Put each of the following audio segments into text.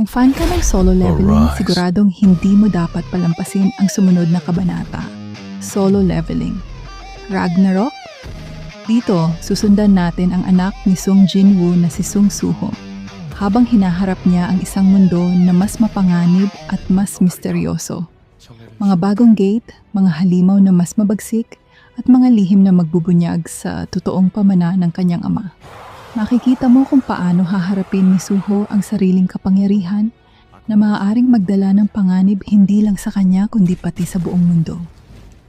Kung fan ka ng solo leveling, Alright. siguradong hindi mo dapat palampasin ang sumunod na kabanata. Solo leveling. Ragnarok? Dito, susundan natin ang anak ni Sung Jinwoo na si Sung Suho. Habang hinaharap niya ang isang mundo na mas mapanganib at mas misteryoso. Mga bagong gate, mga halimaw na mas mabagsik, at mga lihim na magbubunyag sa totoong pamana ng kanyang ama. Makikita mo kung paano haharapin ni Suho ang sariling kapangyarihan na maaaring magdala ng panganib hindi lang sa kanya kundi pati sa buong mundo.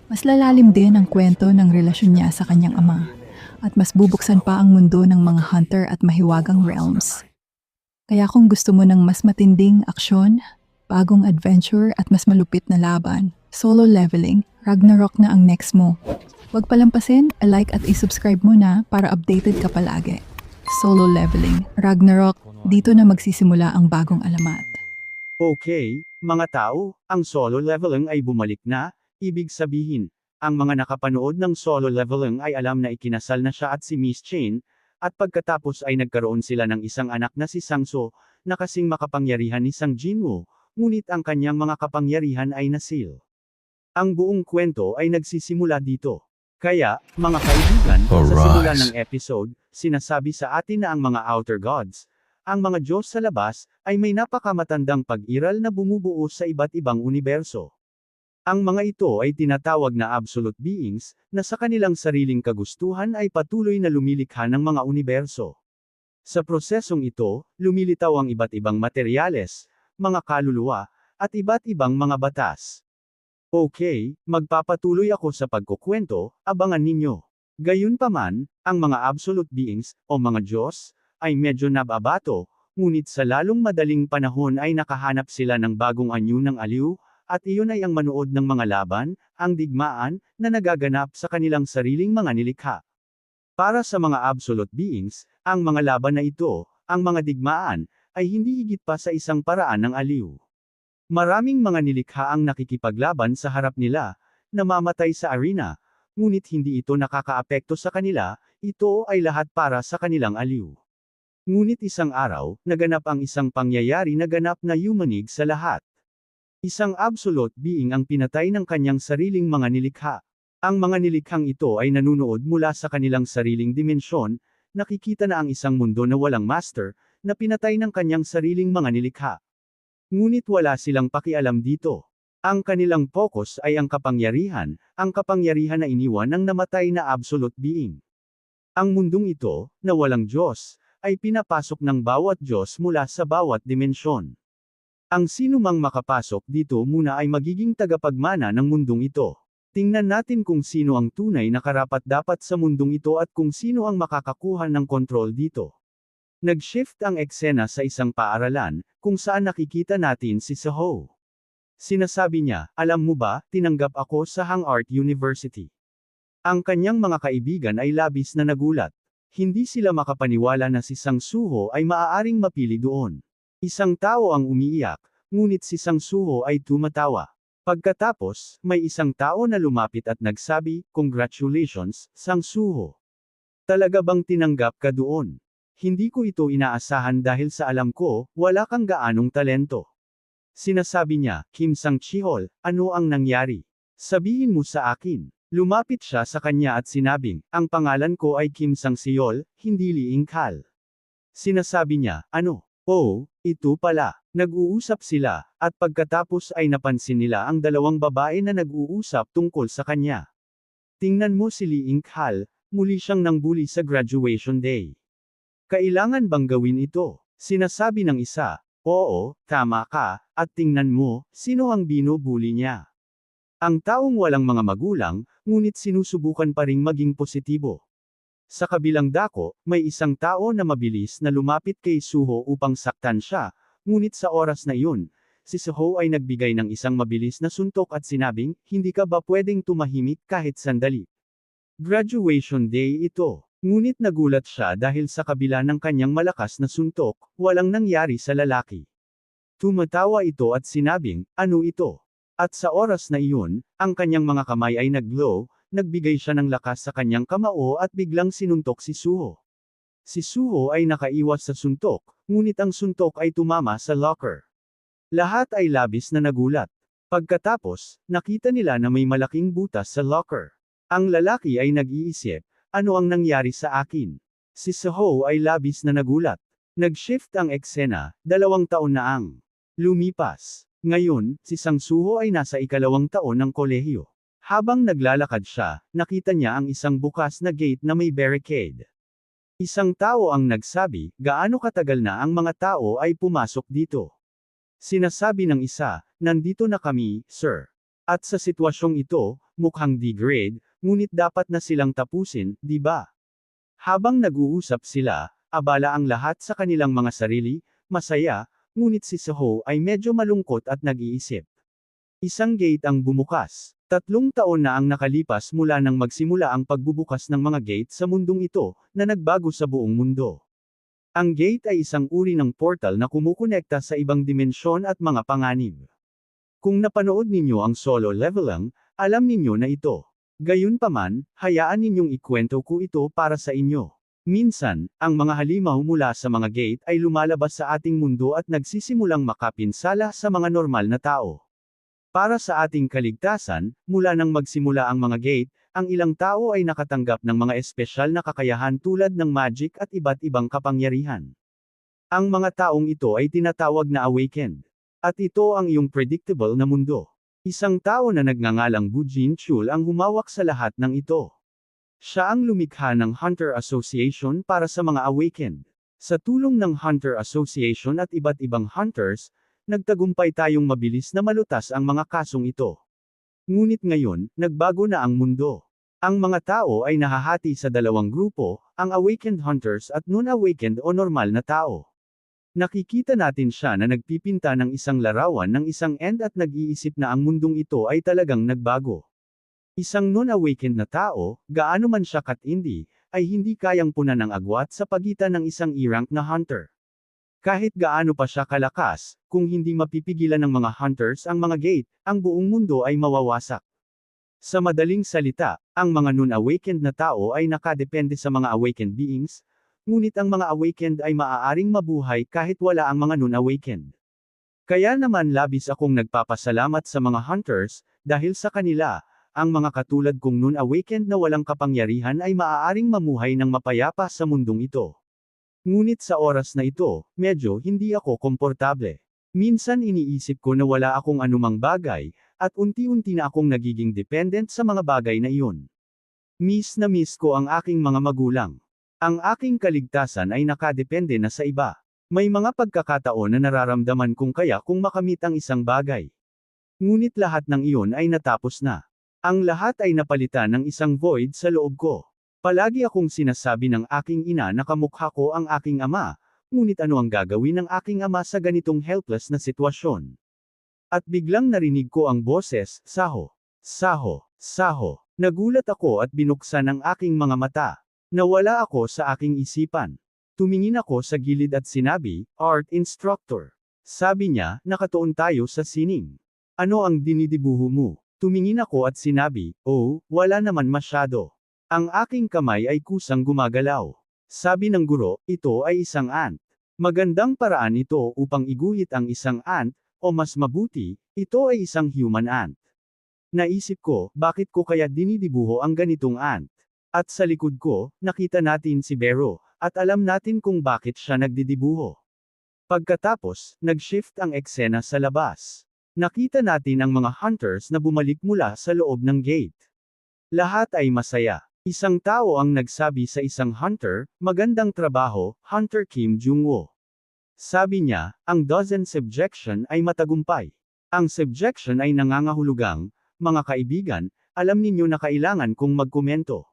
Mas lalalim din ang kwento ng relasyon niya sa kanyang ama at mas bubuksan pa ang mundo ng mga hunter at mahiwagang realms. Kaya kung gusto mo ng mas matinding aksyon, bagong adventure at mas malupit na laban, solo leveling, Ragnarok na ang next mo. Huwag palampasin, like at isubscribe mo na para updated ka palagi. Solo leveling, Ragnarok, dito na magsisimula ang bagong alamat. Okay, mga tao, ang solo leveling ay bumalik na, ibig sabihin, ang mga nakapanood ng solo leveling ay alam na ikinasal na siya at si Miss Chain, at pagkatapos ay nagkaroon sila ng isang anak na si Sangso, na kasing makapangyarihan ni Sang Jinwoo, ngunit ang kanyang mga kapangyarihan ay nasil. Ang buong kwento ay nagsisimula dito. Kaya, mga kaibigan, sa simula ng episode, sinasabi sa atin na ang mga outer gods, ang mga Diyos sa labas, ay may napakamatandang pag-iral na bumubuo sa iba't ibang universo. Ang mga ito ay tinatawag na absolute beings, na sa kanilang sariling kagustuhan ay patuloy na lumilikha ng mga universo. Sa prosesong ito, lumilitaw ang iba't ibang materyales, mga kaluluwa, at iba't ibang mga batas. Okay, magpapatuloy ako sa pagkukwento, abangan ninyo. Gayunpaman, ang mga absolute beings, o mga Diyos, ay medyo nababato, ngunit sa lalong madaling panahon ay nakahanap sila ng bagong anyo ng aliw, at iyon ay ang manood ng mga laban, ang digmaan, na nagaganap sa kanilang sariling mga nilikha. Para sa mga absolute beings, ang mga laban na ito, ang mga digmaan, ay hindi higit pa sa isang paraan ng aliw. Maraming mga nilikha ang nakikipaglaban sa harap nila, namamatay sa arena, ngunit hindi ito nakakaapekto sa kanila, ito ay lahat para sa kanilang aliw. Ngunit isang araw, naganap ang isang pangyayari na ganap na yumanig sa lahat. Isang absolute being ang pinatay ng kanyang sariling mga nilikha. Ang mga nilikhang ito ay nanunood mula sa kanilang sariling dimensyon, nakikita na ang isang mundo na walang master, na pinatay ng kanyang sariling mga nilikha. Ngunit wala silang pakialam dito. Ang kanilang focus ay ang kapangyarihan, ang kapangyarihan na iniwan ng namatay na absolute being. Ang mundong ito, na walang Diyos, ay pinapasok ng bawat Diyos mula sa bawat dimensyon. Ang sino mang makapasok dito muna ay magiging tagapagmana ng mundong ito. Tingnan natin kung sino ang tunay na karapat-dapat sa mundong ito at kung sino ang makakakuha ng kontrol dito. Nag-shift ang eksena sa isang paaralan, kung saan nakikita natin si Saho. Sinasabi niya, alam mo ba, tinanggap ako sa Hang Art University. Ang kanyang mga kaibigan ay labis na nagulat. Hindi sila makapaniwala na si Sang Suho ay maaaring mapili doon. Isang tao ang umiiyak, ngunit si Sang Suho ay tumatawa. Pagkatapos, may isang tao na lumapit at nagsabi, Congratulations, Sang Suho. Talaga bang tinanggap ka doon? Hindi ko ito inaasahan dahil sa alam ko, wala kang gaanong talento. Sinasabi niya, Kim Sang Chihol, ano ang nangyari? Sabihin mo sa akin. Lumapit siya sa kanya at sinabing, ang pangalan ko ay Kim Sang Siol, hindi Li Ingkal. Sinasabi niya, ano? Oh, ito pala. Nag-uusap sila, at pagkatapos ay napansin nila ang dalawang babae na nag-uusap tungkol sa kanya. Tingnan mo si Li Ingkal, muli siyang nangbuli sa graduation day. Kailangan bang gawin ito? Sinasabi ng isa, oo, tama ka, at tingnan mo, sino ang binubuli niya. Ang taong walang mga magulang, ngunit sinusubukan pa ring maging positibo. Sa kabilang dako, may isang tao na mabilis na lumapit kay Suho upang saktan siya, ngunit sa oras na iyon, si Suho ay nagbigay ng isang mabilis na suntok at sinabing, hindi ka ba pwedeng tumahimik kahit sandali? Graduation day ito. Ngunit nagulat siya dahil sa kabila ng kanyang malakas na suntok, walang nangyari sa lalaki. Tumatawa ito at sinabing, ano ito? At sa oras na iyon, ang kanyang mga kamay ay nag-glow, nagbigay siya ng lakas sa kanyang kamao at biglang sinuntok si Suho. Si Suho ay nakaiwas sa suntok, ngunit ang suntok ay tumama sa locker. Lahat ay labis na nagulat. Pagkatapos, nakita nila na may malaking butas sa locker. Ang lalaki ay nag-iisip, ano ang nangyari sa akin? Si Suho ay labis na nagulat. Nag-shift ang eksena, dalawang taon na ang lumipas. Ngayon, si Sang Suho ay nasa ikalawang taon ng kolehiyo. Habang naglalakad siya, nakita niya ang isang bukas na gate na may barricade. Isang tao ang nagsabi, gaano katagal na ang mga tao ay pumasok dito. Sinasabi ng isa, nandito na kami, sir. At sa sitwasyong ito, mukhang degrade, ngunit dapat na silang tapusin, di ba? Habang nag-uusap sila, abala ang lahat sa kanilang mga sarili, masaya, ngunit si Soho ay medyo malungkot at nag-iisip. Isang gate ang bumukas. Tatlong taon na ang nakalipas mula nang magsimula ang pagbubukas ng mga gate sa mundong ito, na nagbago sa buong mundo. Ang gate ay isang uri ng portal na kumukonekta sa ibang dimensyon at mga panganib. Kung napanood ninyo ang solo leveling, alam ninyo na ito. Gayunpaman, hayaan ninyong ikwento ko ito para sa inyo. Minsan, ang mga halimaw mula sa mga gate ay lumalabas sa ating mundo at nagsisimulang makapinsala sa mga normal na tao. Para sa ating kaligtasan, mula nang magsimula ang mga gate, ang ilang tao ay nakatanggap ng mga espesyal na kakayahan tulad ng magic at iba't ibang kapangyarihan. Ang mga taong ito ay tinatawag na awakened. At ito ang iyong predictable na mundo. Isang tao na nagngangalang Bujin Chul ang humawak sa lahat ng ito. Siya ang lumikha ng Hunter Association para sa mga awakened. Sa tulong ng Hunter Association at iba't ibang hunters, nagtagumpay tayong mabilis na malutas ang mga kasong ito. Ngunit ngayon, nagbago na ang mundo. Ang mga tao ay nahahati sa dalawang grupo, ang awakened hunters at non-awakened o normal na tao. Nakikita natin siya na nagpipinta ng isang larawan ng isang end at nag-iisip na ang mundong ito ay talagang nagbago. Isang non-awakened na tao, gaano man siya katindi, ay hindi kayang punan ng agwat sa pagitan ng isang E-rank na hunter. Kahit gaano pa siya kalakas, kung hindi mapipigilan ng mga hunters ang mga gate, ang buong mundo ay mawawasak. Sa madaling salita, ang mga non-awakened na tao ay nakadepende sa mga awakened beings, ngunit ang mga awakened ay maaaring mabuhay kahit wala ang mga non-awakened. Kaya naman labis akong nagpapasalamat sa mga hunters, dahil sa kanila, ang mga katulad kong non-awakened na walang kapangyarihan ay maaaring mamuhay ng mapayapa sa mundong ito. Ngunit sa oras na ito, medyo hindi ako komportable. Minsan iniisip ko na wala akong anumang bagay, at unti-unti na akong nagiging dependent sa mga bagay na iyon. Miss na miss ko ang aking mga magulang. Ang aking kaligtasan ay nakadepende na sa iba. May mga pagkakataon na nararamdaman kong kaya kung makamit ang isang bagay. Ngunit lahat ng iyon ay natapos na. Ang lahat ay napalitan ng isang void sa loob ko. Palagi akong sinasabi ng aking ina na kamukha ko ang aking ama, ngunit ano ang gagawin ng aking ama sa ganitong helpless na sitwasyon? At biglang narinig ko ang boses, Saho, Saho, Saho. Nagulat ako at binuksan ang aking mga mata. Nawala ako sa aking isipan. Tumingin ako sa gilid at sinabi, Art Instructor. Sabi niya, nakatuon tayo sa sining. Ano ang dinidibuho mo? Tumingin ako at sinabi, Oh, wala naman masyado. Ang aking kamay ay kusang gumagalaw. Sabi ng guro, ito ay isang ant. Magandang paraan ito upang iguhit ang isang ant, o mas mabuti, ito ay isang human ant. Naisip ko, bakit ko kaya dinidibuho ang ganitong ant? At sa likod ko, nakita natin si Bero, at alam natin kung bakit siya nagdidibuho. Pagkatapos, nag-shift ang eksena sa labas. Nakita natin ang mga hunters na bumalik mula sa loob ng gate. Lahat ay masaya. Isang tao ang nagsabi sa isang hunter, magandang trabaho, Hunter Kim Jung-woo. Sabi niya, ang dozen subjection ay matagumpay. Ang subjection ay nangangahulugang, mga kaibigan, alam ninyo na kailangan kong magkomento.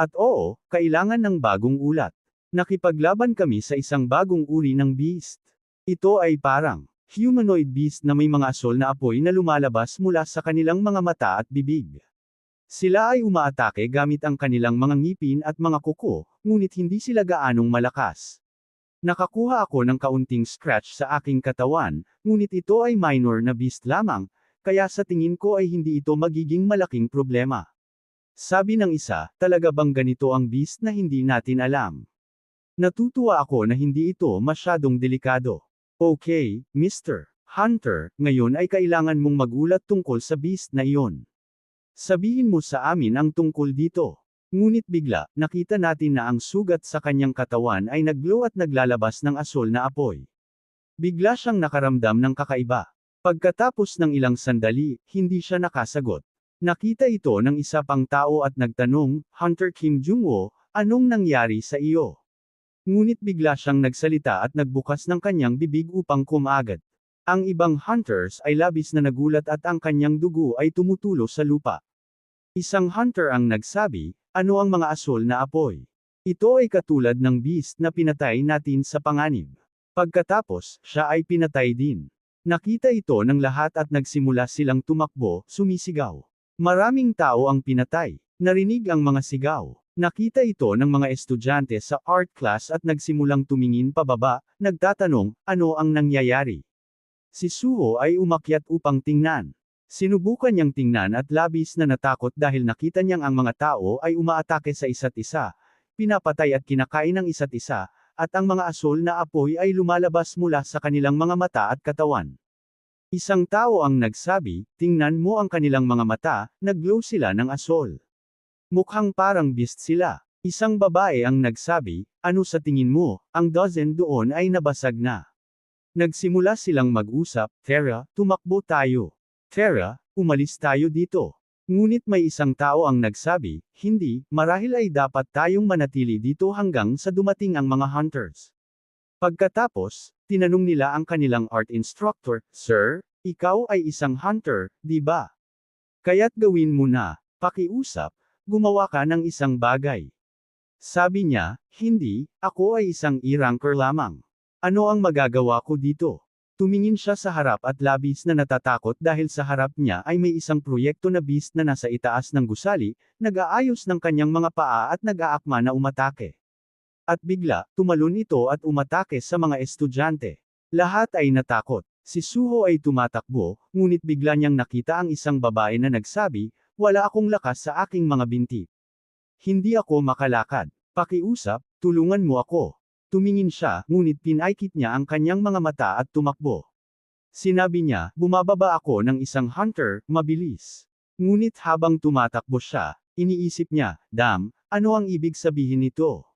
At oo, kailangan ng bagong ulat. Nakipaglaban kami sa isang bagong uri ng beast. Ito ay parang, humanoid beast na may mga asol na apoy na lumalabas mula sa kanilang mga mata at bibig. Sila ay umaatake gamit ang kanilang mga ngipin at mga kuko, ngunit hindi sila gaanong malakas. Nakakuha ako ng kaunting scratch sa aking katawan, ngunit ito ay minor na beast lamang, kaya sa tingin ko ay hindi ito magiging malaking problema. Sabi ng isa, talaga bang ganito ang beast na hindi natin alam? Natutuwa ako na hindi ito masyadong delikado. Okay, Mr. Hunter, ngayon ay kailangan mong magulat tungkol sa beast na iyon. Sabihin mo sa amin ang tungkol dito. Ngunit bigla, nakita natin na ang sugat sa kanyang katawan ay naglow at naglalabas ng asol na apoy. Bigla siyang nakaramdam ng kakaiba. Pagkatapos ng ilang sandali, hindi siya nakasagot. Nakita ito ng isa pang tao at nagtanong, Hunter Kim Jung-wo, anong nangyari sa iyo? Ngunit bigla siyang nagsalita at nagbukas ng kanyang bibig upang kumagat. Ang ibang hunters ay labis na nagulat at ang kanyang dugo ay tumutulo sa lupa. Isang hunter ang nagsabi, ano ang mga asol na apoy? Ito ay katulad ng beast na pinatay natin sa panganib. Pagkatapos, siya ay pinatay din. Nakita ito ng lahat at nagsimula silang tumakbo, sumisigaw. Maraming tao ang pinatay. Narinig ang mga sigaw. Nakita ito ng mga estudyante sa art class at nagsimulang tumingin pababa, nagtatanong, ano ang nangyayari? Si Suho ay umakyat upang tingnan. Sinubukan niyang tingnan at labis na natakot dahil nakita niyang ang mga tao ay umaatake sa isa't isa, pinapatay at kinakain ng isa't isa, at ang mga asol na apoy ay lumalabas mula sa kanilang mga mata at katawan. Isang tao ang nagsabi, tingnan mo ang kanilang mga mata, naglow sila ng asol. Mukhang parang beast sila. Isang babae ang nagsabi, ano sa tingin mo, ang dozen doon ay nabasag na. Nagsimula silang mag-usap, Tara, tumakbo tayo. Tara, umalis tayo dito. Ngunit may isang tao ang nagsabi, hindi, marahil ay dapat tayong manatili dito hanggang sa dumating ang mga hunters. Pagkatapos, tinanong nila ang kanilang art instructor, Sir, ikaw ay isang hunter, di ba? Kaya't gawin mo na, pakiusap, gumawa ka ng isang bagay. Sabi niya, hindi, ako ay isang e-ranker lamang. Ano ang magagawa ko dito? Tumingin siya sa harap at labis na natatakot dahil sa harap niya ay may isang proyekto na beast na nasa itaas ng gusali, nag-aayos ng kanyang mga paa at nag-aakma na umatake. At bigla, tumalon ito at umatake sa mga estudyante. Lahat ay natakot. Si Suho ay tumatakbo, ngunit bigla niyang nakita ang isang babae na nagsabi, wala akong lakas sa aking mga binti. Hindi ako makalakad. Pakiusap, tulungan mo ako. Tumingin siya, ngunit pinaikit niya ang kanyang mga mata at tumakbo. Sinabi niya, bumababa ako ng isang hunter, mabilis. Ngunit habang tumatakbo siya, iniisip niya, dam, ano ang ibig sabihin nito?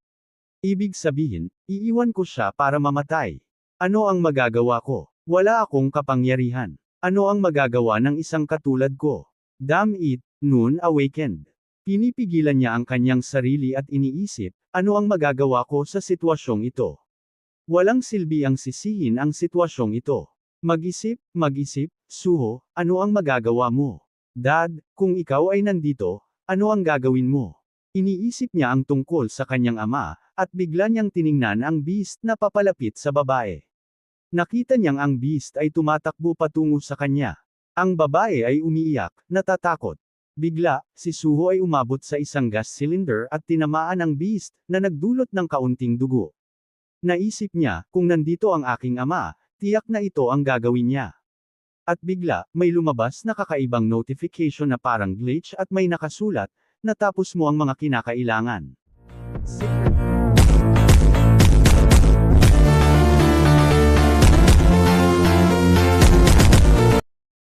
Ibig sabihin, iiwan ko siya para mamatay. Ano ang magagawa ko? Wala akong kapangyarihan. Ano ang magagawa ng isang katulad ko? Damn it, noon awakened. Pinipigilan niya ang kanyang sarili at iniisip, ano ang magagawa ko sa sitwasyong ito? Walang silbi ang sisihin ang sitwasyong ito. Mag-isip, mag-isip, Suho, ano ang magagawa mo? Dad, kung ikaw ay nandito, ano ang gagawin mo? Iniisip niya ang tungkol sa kanyang ama, at bigla niyang tiningnan ang beast na papalapit sa babae. Nakita niyang ang beast ay tumatakbo patungo sa kanya. Ang babae ay umiiyak, natatakot. Bigla, si Suho ay umabot sa isang gas cylinder at tinamaan ang beast, na nagdulot ng kaunting dugo. Naisip niya, kung nandito ang aking ama, tiyak na ito ang gagawin niya. At bigla, may lumabas na kakaibang notification na parang glitch at may nakasulat, natapos mo ang mga kinakailangan. Secret